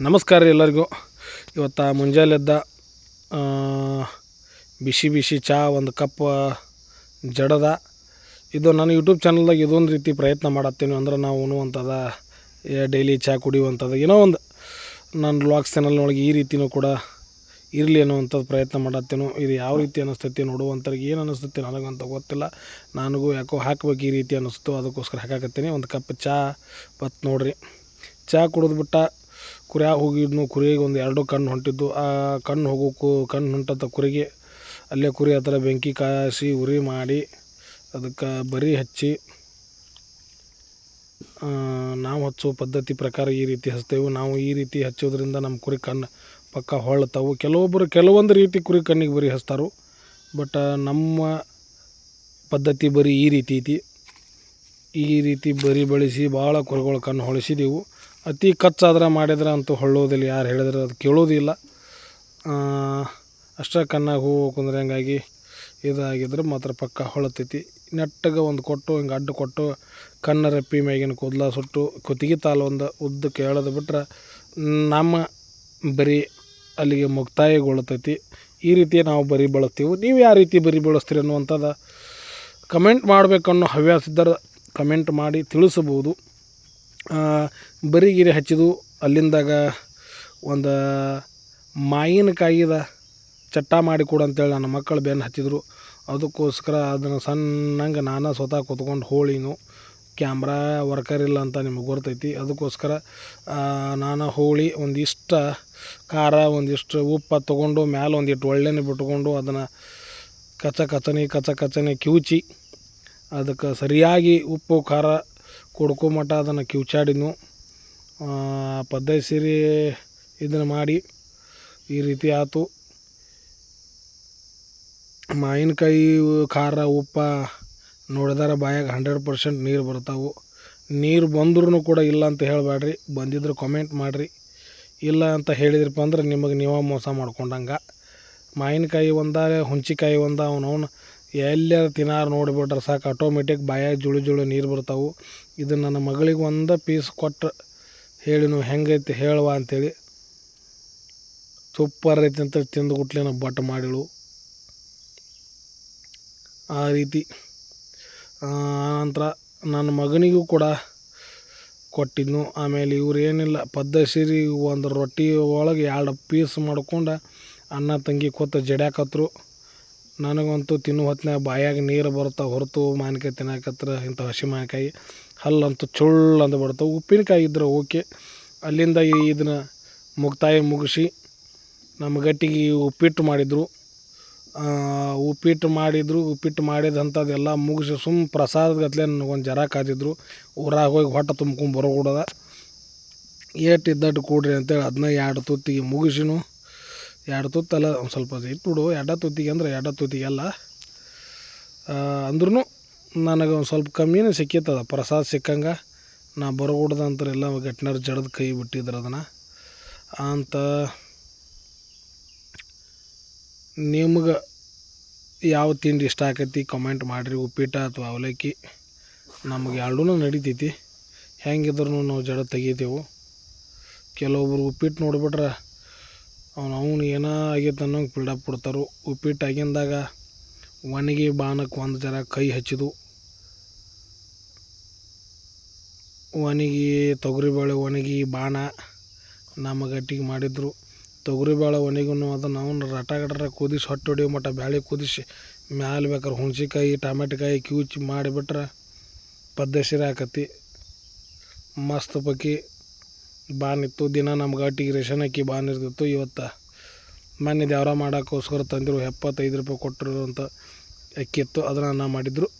ನಮಸ್ಕಾರ ರೀ ಎಲ್ಲರಿಗೂ. ಇವತ್ತು ಮುಂಜಾನೆ ಎದ್ದ ಆ, ಬಿಸಿ ಬಿಸಿ ಚಹಾ ಒಂದು ಕಪ್ ಜಡದ. ಇದು ನನ್ನ ಯೂಟ್ಯೂಬ್ ಚಾನಲ್ದಾಗ ಇದೊಂದು ರೀತಿ ಪ್ರಯತ್ನ ಮಾಡತ್ತೀನಿ ಅಂದ್ರೆ ನಾವು ಉಣ್ಣುವಂಥದ ಡೈಲಿ ಚಹಾ ಕುಡಿಯುವಂಥದ್ದು. ಏನೋ ಒಂದು ನನ್ನ ವ್ಲಾಗ್ಸ್ ಚಾನಲ್ನೊಳಗೆ ಈ ರೀತಿನೂ ಕೂಡ ಇರಲಿ ಅನ್ನುವಂಥದ್ದು ಪ್ರಯತ್ನ ಮಾಡತ್ತೇನು. ಇದು ಯಾವ ರೀತಿ ಅನ್ನಿಸ್ತೈತಿ ನೋಡುವಂಥವ್ರಿಗೆ ಏನು ಅನ್ನಿಸ್ತೈತಿ ನನಗಂತ ಗೊತ್ತಿಲ್ಲ. ನನಗೂ ಯಾಕೋ ಹಾಕ್ಬೇಕು ಈ ರೀತಿ ಅನ್ನಿಸ್ತು ಅದಕ್ಕೋಸ್ಕರ ಹಾಕಾಕತ್ತೀನಿ. ಒಂದು ಕಪ್ ಚಹಾ ಮತ್ತು ನೋಡಿರಿ. ಚಹಾ ಕುಡಿದ್ಬಿಟ್ಟ ಕುರಿಯಾಗ ಹೋಗಿದ್ನು ಕುರಿಗೆ ಒಂದು ಎರಡು ಕಣ್ಣು ಹೊಂಟಿದ್ದು. ಆ ಕಣ್ಣು ಹೋಗೋಕು ಕಣ್ಣು ಹೊಂಟತ್ತ ಕುರಿಗೆ ಅಲ್ಲೇ ಕುರಿ ಹತ್ರ ಬೆಂಕಿ ಕಾಯಿಸಿ ಉರಿ ಮಾಡಿ ಅದಕ್ಕೆ ಬರಿ ಹಚ್ಚಿ ನಾವು ಹಚ್ಚೋ ಪದ್ಧತಿ ಪ್ರಕಾರ ಈ ರೀತಿ ಹಚ್ತೇವೆ. ನಾವು ಈ ರೀತಿ ಹಚ್ಚೋದ್ರಿಂದ ನಮ್ಮ ಕುರಿ ಕಣ್ಣು ಪಕ್ಕ ಹೊಳ್ತಾವು ಕೆಲವೊಬ್ಬರು ಕೆಲವೊಂದು ರೀತಿ ಕುರಿ ಕಣ್ಣಿಗೆ ಬರಿ ಹಚ್ತಾರೆ. ಬಟ್ ನಮ್ಮ ಪದ್ಧತಿ ಬರೀ ಈ ರೀತಿ ಐತಿ. ಈ ರೀತಿ ಬರಿ ಬಳಸಿ ಭಾಳ ಕುರಿಗಳು ಕಣ್ಣು ಹೊಳಿಸಿದೆವು. ಅತಿ ಕಚ್ಚಾದ್ರೆ ಮಾಡಿದ್ರೆ ಅಂತೂ ಹೊಳ್ಳೋದಿಲ್ಲ. ಯಾರು ಹೇಳಿದ್ರೆ ಅದು ಕೇಳೋದಿಲ್ಲ. ಅಷ್ಟೇ ಕಣ್ಣಾಗ ಹೂವು ಕುಂದ್ರೆ ಹಂಗಾಗಿ ಇದಾಗಿದ್ರೆ ಮಾತ್ರ ಪಕ್ಕ ಹೊಳತೈತಿ. ನೆಟ್ಟಗೆ ಒಂದು ಕೊಟ್ಟು, ಹಿಂಗೆ ಅಡ್ಡ ಕೊಟ್ಟು ಕಣ್ಣ ರೆಪ್ಪಿ ಮ್ಯಾಗಿನ ಕೂದಲ ಸುಟ್ಟು, ಕುತ್ತಿಗೆ ತಾಲು ಒಂದು ಉದ್ದಕ್ಕೆ ಎಳೆದು ಬಿಟ್ರೆ ನಮ್ಮ ಬರಿ ಅಲ್ಲಿಗೆ ಮುಕ್ತಾಯಗೊಳ್ತೈತಿ. ಈ ರೀತಿ ನಾವು ಬರಿ ಬಳಸ್ತೀವಿ. ನೀವು ಯಾವ ರೀತಿ ಬರಿ ಬಳಸ್ತೀರಿ ಅನ್ನುವಂಥದ್ದು ಕಮೆಂಟ್ ಮಾಡಬೇಕನ್ನೋ ಹವ್ಯಾಸ ಇದ್ದರೆ ಕಮೆಂಟ್ ಮಾಡಿ ತಿಳಿಸಬಹುದು. ಬರಿ ಗಿರಿ ಹಚ್ಚಿದು, ಅಲ್ಲಿಂದಾಗ ಒಂದು ಮಾವಿನಕಾಯಿದ ಚಟ್ಟ ಮಾಡಿ ಕೊಡು ಅಂತೇಳಿ ನನ್ನ ಮಕ್ಕಳು ಬೆನ್ನು ಹಚ್ಚಿದ್ರು. ಅದಕ್ಕೋಸ್ಕರ ಅದನ್ನು ಸಣ್ಣಂಗೆ ನಾನು ಸ್ವತಃ ಕೂತ್ಕೊಂಡು ಹೋಳಿನು, ಕ್ಯಾಮ್ರಾ ವರ್ಕರ್ ಇಲ್ಲ ಅಂತ ನಿಮಗೆ ಗೊತ್ತೈತಿ ಅದಕ್ಕೋಸ್ಕರ ನಾನು ಹೋಳಿ ಒಂದಿಷ್ಟು ಖಾರ, ಒಂದಿಷ್ಟು ಉಪ್ಪು ತೊಗೊಂಡು, ಮ್ಯಾಲೆ ಒಂದಿಷ್ಟು ಒಳ್ಳೆನೇ ಬಿಟ್ಕೊಂಡು ಅದನ್ನು ಕಚ ಕಚನಿ ಕಚ ಕಚ್ಚನೆ ಕಿವುಚಿ, ಅದಕ್ಕೆ ಸರಿಯಾಗಿ ಉಪ್ಪು, ಖಾರ ಕುಡ್ಕೊ ಮಟ್ಟ ಅದನ್ನು ಕಿವುಚಾಡಿದ್ನು. ಪದ್ಧತಿ ಸೀರೆ ಇದನ್ನು ಮಾಡಿ ಈ ರೀತಿ ಆಯ್ತು ಮಾವಿನಕಾಯಿ ಖಾರ, ಉಪ್ಪ ನೋಡಿದಾರ ಬಾಯಾಗ ಹಂಡ್ರೆಡ್ ಪರ್ಸೆಂಟ್ ನೀರು ಬರ್ತಾವೆ. ನೀರು ಬಂದ್ರೂ ಕೂಡ ಇಲ್ಲ ಅಂತ ಹೇಳಬೇಡ್ರಿ ಬಂದಿದ್ರೆ ಕಮೆಂಟ್ ಮಾಡಿರಿ. ಇಲ್ಲ ಅಂತ ಹೇಳಿದ್ರಪ್ಪ ಅಂದ್ರೆ ನಿಮಗೆ ನೀವೇ ಮೋಸ ಮಾಡ್ಕೊಂಡಂಗೆ. ಮಾವಿನಕಾಯಿ ಒಂದ ಹುಂಚಿಕಾಯಿ ಒಂದ, ಅವನವನು ಎಲ್ಲಾರ ತಿನ್ನಾರು ನೋಡಿಬಿಟ್ರೆ ಸಾಕು. ಆಟೋಮೆಟಿಕ್ ಬಾಯಾಗ ಜುಳು ಜುಳು ನೀರು ಬರ್ತಾವು. ಇದು ನನ್ನ ಮಗಳಿಗೆ ಒಂದು ಪೀಸ್ ಕೊಟ್ಟು ನೀವು ಹೆಂಗೈತಿ ಹೇಳುವ ಅಂಥೇಳಿ ಸೂಪರ್ ಐತಿ ಅಂತ ತಿಂದು ಗುಟ್ಲೇನ ಬಟ್ ಮಾಡಿಳು. ಆ ರೀತಿ. ನಂತರ ನನ್ನ ಮಗನಿಗೂ ಕೂಡ ಕೊಟ್ಟಿದ್ನು. ಆಮೇಲೆ ಇವ್ರು ಏನಿಲ್ಲ ಪದ್ಧಸಿರಿ ಒಂದು ರೊಟ್ಟಿ ಒಳಗೆ ಎರಡು ಪೀಸ್ ಮಾಡ್ಕೊಂಡು ಅಣ್ಣ ತಂಗಿ ಕೂತು ಜಡ್ಯಾಕತ್ರು ನನಗಂತೂ ತಿನ್ನು ಹೊತ್ನಾಗ ಬಾಯಾಗ ನೀರು ಬರ್ತಾವೆ ಹೊರತು ಮಾವಿನಕಾಯಿ ತಿನ್ನಕತ್ರ ಇಂಥ ಹಸಿ ಮಾವಿನಕಾಯಿ. ಹಲ್ಲಂತೂ ಚುಳ್ಳು ಅಂತ ಬರ್ತಾವೆ ಉಪ್ಪಿನಕಾಯಿ ಇದ್ರೆ ಓಕೆ. ಅಲ್ಲಿಂದ ಇದನ್ನ ಮುಕ್ತಾಯ ಮುಗಿಸಿ ನಮ್ಮ ಗಟ್ಟಿಗೆ ಉಪ್ಪಿಟ್ಟು ಮಾಡಿದರು. ಉಪ್ಪಿಟ್ಟು ಮಾಡಿದರು, ಉಪ್ಪಿಟ್ಟು ಮಾಡಿದಂಥದ್ದೆಲ್ಲ ಮುಗಿಸಿ ಸುಮ್ ಪ್ರಸಾದ ಗತ್ಲೆ ನನಗೊಂದು ಜರ ಕಾದಿದ್ರು. ಊರಾಗ ಹೋಗಿ ಹೊಟ್ಟೆ ತುಂಬ್ಕೊಂಡು ಬರೋಗೂಡದ ಏಟ್ ಇದ್ದಟ್ಟು ಕೂಡ್ರಿ ಅಂತೇಳಿ ಅದನ್ನ ಎರಡು ತುತ್ತಿಗೆ ಮುಗಿಸಿನು ಎರಡು ತುತ್ತಲ್ಲ ಒಂದು ಸ್ವಲ್ಪ ಇತ್ತು ಬಿಡು ಎರಡ ತುತ್ತಿಗೆ ಅಂದ್ರೆ ಎಡ ತುತ್ತಿಗೆ ಅಲ್ಲ. ಅಂದ್ರೂ ನನಗೆ ಒಂದು ಸ್ವಲ್ಪ ಕಮ್ಮಿನೇ ಸಿಕ್ಕಿತ್ತದ ಪ್ರಸಾದ ಸಿಕ್ಕಂಗೆ ನಾ ಬರಗೂಡ್ದಂತರೆಲ್ಲ ಘಟ್ನರ ಜಡದ ಕೈ ಬಿಟ್ಟಿದ್ರು ಅದನ್ನು. ಅಂತ ನಿಮ್ಗೆ ಯಾವ ತಿಂಡಿ ಇಷ್ಟ ಆಕೈತಿ ಕಮೆಂಟ್ ಮಾಡಿರಿ. ಉಪ್ಪಿಟ ಅಥವಾ ಅವಲಕ್ಕಿ ನಮಗೆ ಎರಡೂ ನಡಿತೈತಿ. ಹೆಂಗಿದ್ರು ನಾವು ಜಡ ತೆಗಿತೇವೆ. ಕೆಲವೊಬ್ರು ಉಪ್ಪಿಟ್ಟು ನೋಡಿಬಿಟ್ರೆ ಅವ್ನು ಅವ್ನು ಏನೋ ಆಗೈತೆ ಅನ್ನೋಂಗೆ ಬಿಲ್ಡಪ್ ಕೊಡ್ತಾರೆ. ಉಪ್ಪಿಟ್ಟು ಆಗಿಂದಾಗ ಒಣಗಿ ಬಾಣಕ್ಕೆ ಒಂದು ಜರ ಕೈ ಹಚ್ಚಿದು ಒಣಗಿ ತೊಗರಿಬೇಳೆ ಒಣಗಿ ಬಾಣ ನಮ್ಮ ಗಟ್ಟಿಗೆ ಮಾಡಿದ್ರು. ತೊಗರಿಬೇಳೆ ಒಣಗಿನೂ ಅದನ್ನು ಅವನು ರಟ ಗಟ್ರ ಕುದಿಸಿ ಹೊಟ್ಟೆ ಹೊಡಿಯೋ ಮಟ್ಟ ಬ್ಯಾಳೆ ಕುದಿಸಿ ಮ್ಯಾಲೆ ಬೇಕಾದ್ರೆ ಹುಣ್ಸಿಕಾಯಿ, ಟಮಾಟಿಕಾಯಿ ಕಿವುಚಿ ಮಾಡಿಬಿಟ್ರೆ ಪದ್ಧಸಿರ ಆಕತಿ. ಮಸ್ತ್ ಪಕ್ಕಿ. ಬಾನ್ ಇತ್ತು ದಿನ ನಮ್ಗೆ ಅಟ್ಟಿಗೆ ರೇಷನ್ ಅಕ್ಕಿ ಬಾನ್ ಇರ್ತಿತ್ತು ಇವತ್ತು ಮೊನ್ನೆ ದೇವ್ರ ಮಾಡೋಕ್ಕೋಸ್ಕರ ತಂದಿರು ಎಪ್ಪತ್ತೈದು ರೂಪಾಯಿ ಕೊಟ್ಟರು ಅಂತ ಅಕ್ಕಿ ಇತ್ತು ಅದನ್ನು ಮಾಡಿದ್ರು.